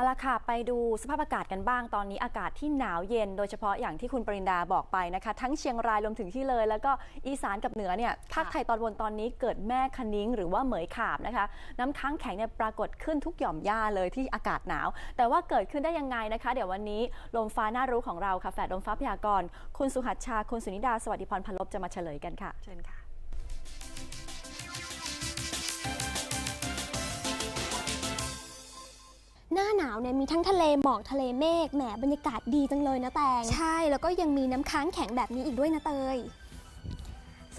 เอาละค่ะ ไปดูสภาพอากาศกันบ้างตอนนี้อากาศที่หนาวเย็น โดยเฉพาะอย่างที่คุณปรินดาบอกไปนะคะ ทั้งเชียงรายรวมถึงที่เลย แล้วก็อีสานกับเหนือเนี่ยภาคไทยตอนบนตอนนี้เกิดแม่คะนิ้งหรือว่าเหมยขาบนะคะ น้ำค้างแข็งเนี่ยปรากฏขึ้นทุกหย่อมหญ้าเลยที่อากาศหนาว แต่ว่าเกิดขึ้นได้ยังไงนะคะ เดี๋ยววันนี้ลมฟ้าน่ารู้ของเราค่ะแฝดลมฟ้าพยากรณ์คุณสุหัชชาคุณสุนิดาสวัสดิพรพันลบจะมาเฉลยกันค่ะเชิญค่ะาวเนี่ยมีทั้งทะเลหมอกทะเลเมฆแหมบรรยากาศดีจังเลยนะแตง ใช่แล้วก็ยังมีน้ำค้างแข็งแบบนี้อีกด้วยนะเตย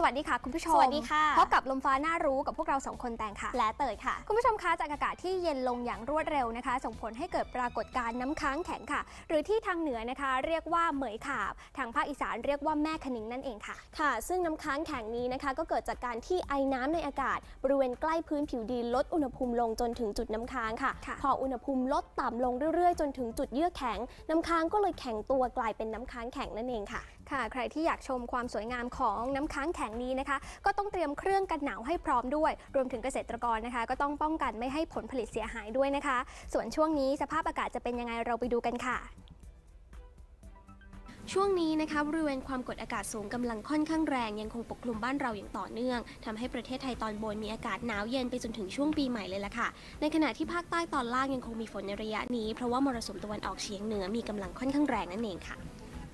วัสดีค่ะ คุณผู้ชม สวัสดีค่ะ พบกับลมฟ้าหน้ารู้กับพวกเราสองคนแตงค่ะ และเตยค่ะ คุณผู้ชมคะจากอากาศที่เย็นลงอย่างรวดเร็วนะคะ ส่งผลให้เกิดปรากฏการณ์น้ำค้างแข็งค่ะ หรือที่ทางเหนือนะคะ เรียกว่าเหมยขาบ ทางภาคอีสานเรียกว่าแม่คณิงนั่นเองค่ะ ค่ะ ซึ่งน้ำค้างแข็งนี้นะคะ ก็เกิดจากการที่ไอน้ำในอากาศ บริเวณใกล้พื้นผิวดินลดอุณหภูมิลงจนถึงจุดน้ำค้างค่ะค่ะ พออุณหภูมิลดต่ำลงเรื่อยๆ จนถึงจุดเยือกแข็ง น้ำค้างก็เลยแข็งตัวกลายเป็นน้ำค้างแข็งนั่นเองค่ะ ค่ะ ใครที่อยากชมความสวยงามของน้ำค้างแข็งนี้นะคะ ก็ต้องเตรียมเครื่องกันหนาวให้พร้อมด้วย รวมถึงเกษตรกรนะคะ ก็ต้องป้องกันไม่ให้ผลผลิตเสียหายด้วยนะคะ ส่วนช่วงนี้สภาพอากาศจะเป็นยังไงเราไปดูกันค่ะช่วงนี้นะคะบริเวณความกดอากาศสูงกำลังค่อนข้างแรงยังคงปกคลุมบ้านเราอย่างต่อเนื่องทำให้ประเทศไทยตอนบนมีอากาศหนาวเย็นไปจนถึงช่วงปีใหม่เลยล่ะค่ะ ในขณะที่ภาคใต้ตอนล่างยังคงมีฝนในระยะนี้เพราะว่ามรสุมตะวันออกเฉียงเหนือมีกำลังค่อนข้างแรงนั่นเองค่ะ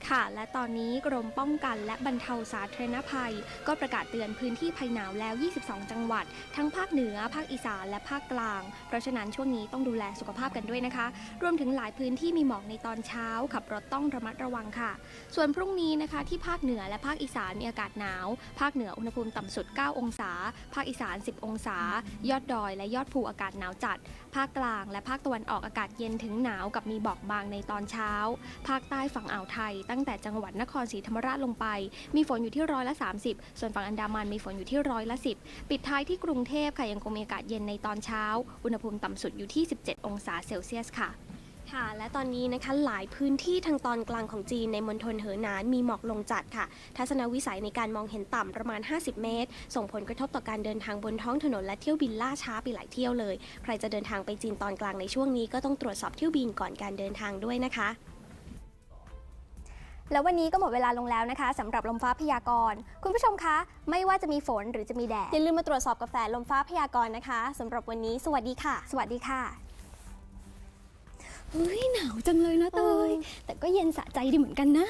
ค่ะ และตอนนี้กรมป้องกันและบรรเทาสาธารณภัย ก็ประกาศเตือนพื้นที่ภัยหนาวแล้ว 22 จังหวัด ทั้งภาคเหนือ ภาคอีสาน และภาคกลาง เพราะฉะนั้นช่วงนี้ต้องดูแลสุขภาพกันด้วยนะคะ รวมถึงหลายพื้นที่มีหมอกในตอนเช้า ขับรถต้องระมัดระวังค่ะ ส่วนพรุ่งนี้นะคะที่ภาคเหนือและภาคอีสานมีอากาศหนาว ภาคเหนืออุณหภูมิต่ำสุด 9 องศา ภาคอีสาน 10 องศา ยอดดอย และยอดภูอากาศหนาวจัด ภาคกลาง และภาคตะวันออกอากาศเย็นถึงหนาวกับมีหมอกบางในตอนเช้า ภาคใต้ฝั่งอ่าวไทยตั้งแต่จังหวัดนครศรีธรรมราชลงไป มีฝนอยู่ที่ร้อยละ 30 ส่วนฝั่งอันดามันมีฝนอยู่ที่ร้อยละ 10 ปิดท้ายที่กรุงเทพค่ะยังคงมีอากาศเย็นในตอนเช้า อุณหภูมิต่ำสุดอยู่ที่ 17 องศาเซลเซียสค่ะค่ะและตอนนี้นะคะหลายพื้นที่ทางตอนกลางของจีนในมณฑลเหอหนานมีหมอกลงจัดค่ะ ทัศนวิสัยในการมองเห็นต่ำประมาณ 50 เมตร ส่งผลกระทบต่อการเดินทางบนท้องถนนและเที่ยวบินล่าช้าไปหลายเที่ยวเลย ใครจะเดินทางไปจีนตอนกลางในช่วงนี้ก็ต้องตรวจสอบเที่ยวบินก่อนการเดินทางด้วยนะคะ แล้ววันนี้ก็หมดเวลาลงแล้วนะคะสำหรับลมฟ้าพยากรณ์คุณผู้ชมคะ ไม่ว่าจะมีฝนหรือจะมีแดดอย่าลืมมาตรวจสอบกาแฟลมฟ้าพยากรณ์นะคะสำหรับวันนี้ สวัสดีค่ะ สวัสดีค่ะเฮ้ยหนาวจังเลยนะเตยแต่ก็เย็นสะใจดีเหมือนกันนะ